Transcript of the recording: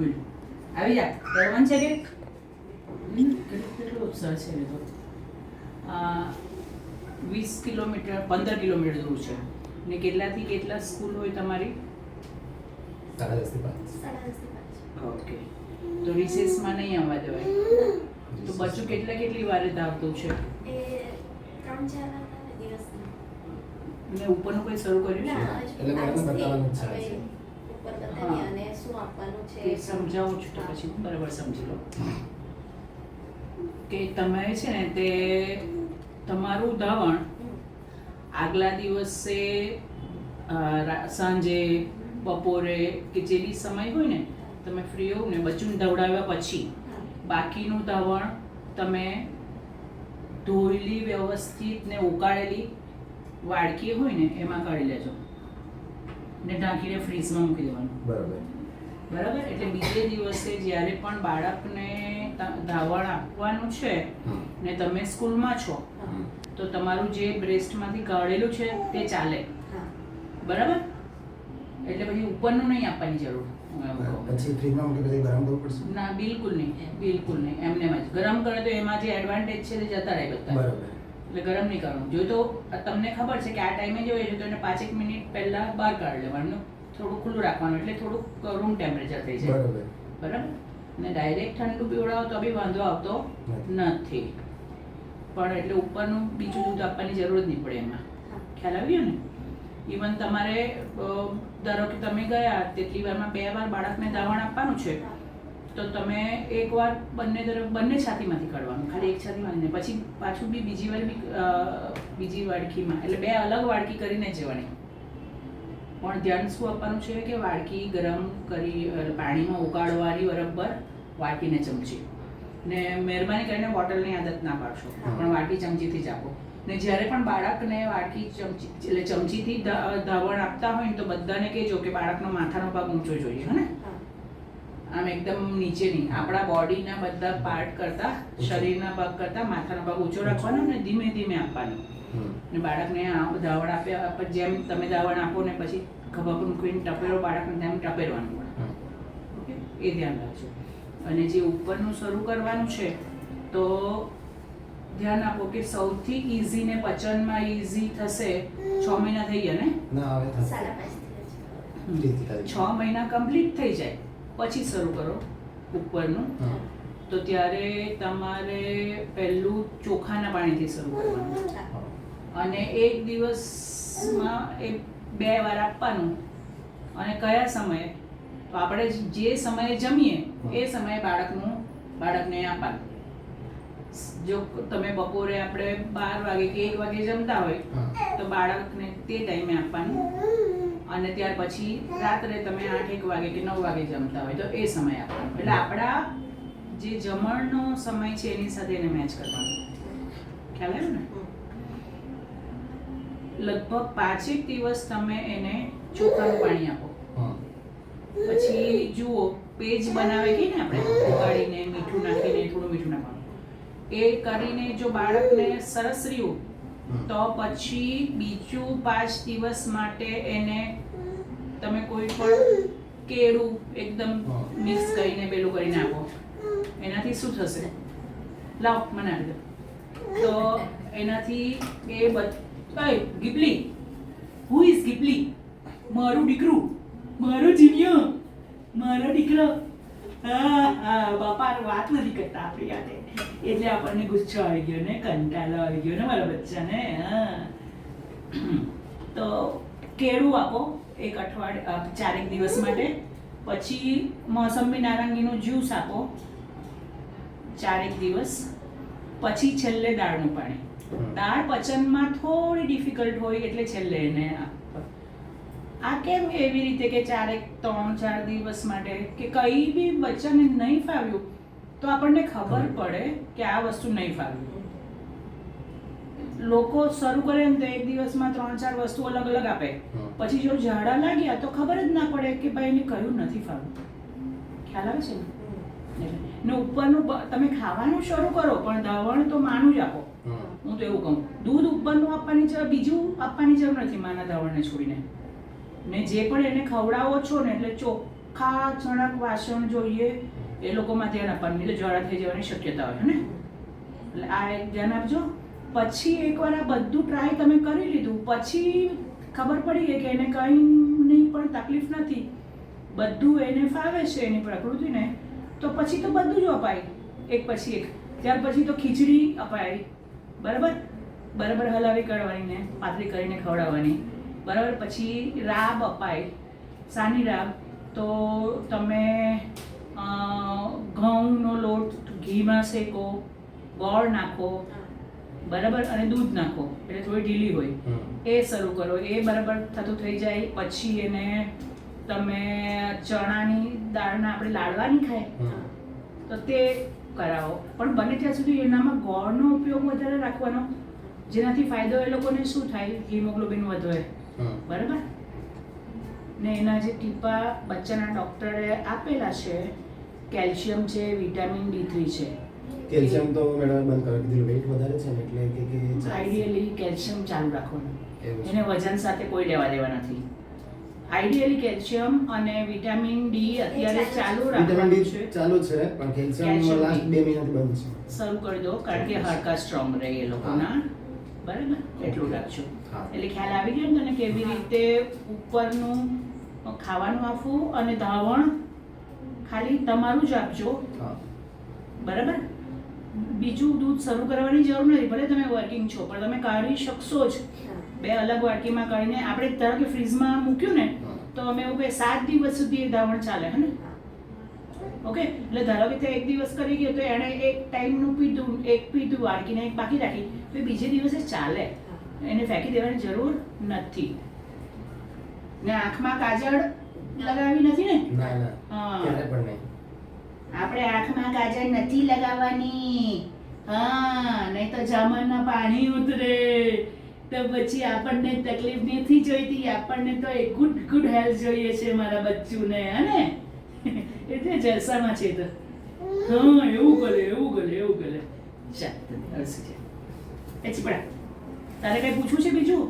Good આવી જા. કરવાનું છે કે? કેટલો ઉત્સાહ છે એ તો. વીસ કિલોમીટર પંદર કિલોમીટર દૂર છે. ને કેટલાથી કેટલા સ્કૂલ હોય તમારી? સાડા દસથી પાંચ. ઓકે. તો રિસેસમાં નહીં આવવા દેવાય. તો બચ્ચું કેટલા કેટલી વારે ધાવતું છે? ને ઉપરનું કોઈ શરૂ કર્યું છે? એટલે બતાવવાનું છે. હવે શું આપવાનું છે? સમજાવું છું તો પછી બરાબર સમજી લો. કે તમે છે ને તે તમારું ધાવણ આગલા દિવસે સાંજે બપોરે કે જે બી સમય હોય ને તમે ફ્રી હોવ ને બચ્ચું દવડાવ્યા પછી બાકીનું ધાવણ તમે ધોયેલી વ્યવસ્થિત ને ઉકાળેલી વાડકી હોય ને એમાં કાઢી લેજો. ને ઢાંકીને ફ્રીઝમાં મૂકી દેવાનું. બરાબર. બરાબર? એટલે બીજે દિવસે જ્યારે પણ બાળકને ધાવણ આપવાનું છે ને તમે સ્કૂલમાં છો તો તમારું જે બ્રેસ્ટમાંથી કાઢેલું છે તે ચાલે. બરાબર? એટલે પછી ઉપરનું નહીં આપવાની જરૂર. પછી ફ્રીજમાં મૂકી પછી ગરમ કરવું પડશે? ના બિલકુલ નહીં. બિલકુલ નહીં. એમને એમ જ. ગરમ કરે તો એમાં જે એડવાન્ટેજ છે તે જતા રહે બધા. બરાબર. એટલે ગરમ નહીં કરવાનું. જો તો તમને ખબર છે કે આ ટાઈમે જોઈએ તો એને પાંચેક મિનિટ પહેલા બહાર કાઢી લેવાનું. થોડું ખુલ્લું રાખવાનું એટલે થોડુંક રૂમ ટેમ્પરેચર થઈ જાય. બરાબર. બરાબર? ને ડાયરેક્ટ ઠંડુ પીવડાવો તો બી વાંધો આવતો નથી. પણ એટલે ઉપરનું બીજું દૂધ આપવાની જરૂર જ નહીં પડે એમાં. ખ્યાલ આવ્યો ને? ઇવન તમારે ધારો કે તમે ગયા તેટલી વારમાં બે વાર બાળકને દાવણ આપવાનું છે તો તમે એકવાર બંને તરફ બંને છાતીમાંથી કાઢવાનું ખાલી એક છાતી ને પછી પાછું બી બીજી વાર બી અ, બીજી વાડકીમાં એટલે બે અલગ વાડકી કરીને જવાની. પણ ધ્યાન શું આપવાનું છે કે વાડકી ગરમ કરી પાણીમાં ઉકાળવાની બરાબર વાટકીને ચમચી. ને મહેરબાની કરીને બોટલની આદત ના પાડશો પણ વાટકી ચમચીથી જ આપો. ને જ્યારે પણ બાળકને વાટકી ચમચી એટલે ચમચીથી ધાવણ આપતા હોય ને તો બધાને કહેજો કે બાળકનો માથાનો ભાગ ઊંચો જોઈએ હે ને. આમ એકદમ નીચે નહીં આપણા બોડીના બધા પાર્ટ કરતા શરીરના ભાગ કરતા માથાનો ભાગ ઊંચો રાખવાનો અને ધીમે ધીમે આપવાનો. ને બાળકને આ દાવણ આપ્યા પછી જેમ તમે દાવણ આપો ને પછી ખભા પર મૂકીને ટપેરો બાળકને તેમ ટપેરવાનું. ઓકે? એ ધ્યાન રાખજો. અને જે ઉપરનું શરૂ કરવાનું છે તો ધ્યાન આપો કે સૌથી ઈઝી ને પચનમાં ઈઝી થશે છ મહિના થઈ ગયા ને. છ. મહિના કમ્પ્લીટ થઈ જાય. પછી શરૂ કરો ઉપરનું તો ત્યારે તમારે પહેલું ચોખાના પાણીથી શરૂ કરવાનું. અને એક દિવસમાં એ બે વાર આપવાનું. અને કયા સમયે? તો આપણે જે સમયે જમીએ એ સમયે બાળકનું બાળકને આપવાનું. જો તમે બપોરે આપણે બાર વાગે કે એક વાગે જમતા હોય તો બાળકને તે ટાઈમે આપવાનું. અને ત્યાર પછી રાત્રે તમે આઠ એક વાગે કે નવ વાગે જમતા હોય તો એ સમય આપવાનો. એટલે આપણા જે જમણનો સમય છે એની સાથે એને મેચ કરવાનો. ખ્યાલ આવ્યો ને? લગભગ પાંચેક દિવસ તમે એને ચોખાનું પાણી આપો. પછી જુઓ પેજ બનાવે કે ને આપણે? ઉગાડીને મીઠું નાખીને થોડું મીઠું નાખવાનું. એ કરીને જો બાળકને સરસ રહ્યું. તો પછી બીજું પાંચ દિવસ માટે એને તમે કોઈ પણ કેળું એકદમ મિક્સ કરીને પેલું કરીને આપો. એનાથી શું થશે? લાવ, મને આપી તો એનાથી એ બધ ગીપલી હુ ઇઝ ગીપલી મારું દીકરું. મારો જીવ્યો મારો દીકરો. હા હા, બાપા, વાત નથી કરતા આપણી યાદે એટલે આપણને ગુસ્સો આવી ગયો ને કંટાળો આવી ગયો ને મારા બચ્ચાને હા. તો કેળું આપો એક અઠવાડિયે ચારેક દિવસ માટે. પછી મોસંબી નારંગીનું જ્યુસ આપો ચારેક દિવસ. પછી છેલ્લે દાળનું પાણી. દાળ પચનમાં થોડી ડિફિકલ્ટ હોય એટલે છેલ્લે એને આ કેમ એવી રીતે કે ચારેક ત્રણ ચાર દિવસ માટે કે કઈ બી બચ્ચાને નહીં ફાવ્યું તો આપણને ખબર પડે કે આ વસ્તુ નહીં ફાવી. લોકો શરૂ કરે ને તો એક દિવસમાં ત્રણ ચાર વસ્તુ અલગ અલગ આપે. પછી જો ઝાડા લાગ્યા તો ખબર જ ના પડે કે ભાઈ એને કયું નથી ફાવ્યું. ખ્યાલ આવે છે ને? ને ઉપરનું તમે ખાવાનું શરૂ કરો પણ દવણ તો માનું જ આપો. હું તો એવું કહું. દૂધ ઉપરનું આપવાની જરૂર બીજું આપવાની જરૂર નથી માના દવણને છોડીને. ને જે પણ એને ખવડાવો છો ને એટલે ચોખ્ખા ચણક વાસણ જોઈએ એ લોકોમાં ધ્યાન આપવાનું એટલે જ્વાળા થઈ જવાની શક્યતા હોય ને? એટલે આ એક ધ્યાન આપજો. પછી એકવાર આ બધું ટ્રાય તમે કરી લીધું, પછી ખબર પડી ગઈ કે એને કંઈ નહીં, પણ તકલીફ નથી. બધું એને ફાવે છે એની પ્રકૃતિને, તો પછી તો બધું જ અપાય. એક પછી એક. ત્યાર પછી તો ખીચડી અપાય. બરાબર? બરાબર હલાવી કાઢવાની ને, પાતળી કરીને ખવડાવવાની. બરાબર? પછી રાબ અપાય. સાની રાબ. તો તમે ઘઉંનો લોટ ઘીમાં શેકો ગોળ નાખો બરાબર અને દૂધ નાખો એટલે થોડી ઢીલી હોય. એ શરૂ કરો. એ બરાબર થતું થઈ જાય પછી એને તમે ચણાની દાળના આપણે લાડવાની ખાય તો તે કરાવો. પણ બને ત્યાં સુધી એનામાં ગોળનો ઉપયોગ વધારે રાખવાનો. જેનાથી ફાયદો એ લોકોને શું થાય? હિમોગ્લોબિન વધે. બરાબર? ને એના જે ટીપા બચ્ચાના ડૉક્ટરે આપેલા છે કેલ્શિયમ છે વિટામિન ડી થ્રી છે. કેલ્શિયમ તો મેડમ બંધ કરી દીધું વેઇટ વધારે છે ને એટલે કે કે આઈડિયલી કેલ્શિયમ ચાલુ રાખવાનું. એને વજન સાથે કોઈ લેવા દેવા નથી. આઈડિયલી કેલ્શિયમ અને વિટામિન ડી અત્યારે ચાલુ વિટામિન રાખવાનું છે. ચાલુ છે પણ કેલ્શિયમ લાસ્ટ D. બે મહિનાથી બંધ છે. શરૂ કરી દો કારણ કે હાડકા સ્ટ્રોંગ રહે એ લોકોના. બરાબર? એટલું રાખજો. એટલે ખ્યાલ આવી ગયો ને તને કેવી રીતે ઉપરનું ખાવાનું આપવું અને ધાવણ ખાલી તમારું જ આપજો. બરાબર? બીજું દૂધ શરૂ કરવાની જરૂર નથી ભલે તમે વર્કિંગ છો પણ તમે કાઢી શકશો જ. બે અલગ વાટકીમાં કાઢીને આપણે ધારો કે ફ્રીઝમાં મૂક્યું ને તો અમે એવું કે સાત દિવસ સુધી એ ધાવણ ચાલે હે ને? ઓકે? એટલે ધારો કે તે એક દિવસ કરી ગયો તો એણે એક ટાઈમનું પીધું એક પીધું વાળકીને એક બાકી રાખી તો એ બીજે દિવસે ચાલે. એને ફેંકી દેવાની જરૂર નથી. ને આંખમાં કાજળ લગાવી નથી ને? ના ના. ક્યારે પણ નહીં. આપણે આંખમાં ગાજર નથી લગાવવાની. હા નહીં તો જામરના પાણી ઉતરે. તો પછી આપણને તકલીફ નથી જોઈતી. આપણને તો એક ગુડ ગુડ હેલ્થ જોઈએ છે મારા બચ્ચુને હે ને? એટલે જલસામાં છે તો. હા એવું કરે એવું કરે એવું કરે ચાલ અરસી છે એ ચીપડા તારે કઈ પૂછવું છે બીજું?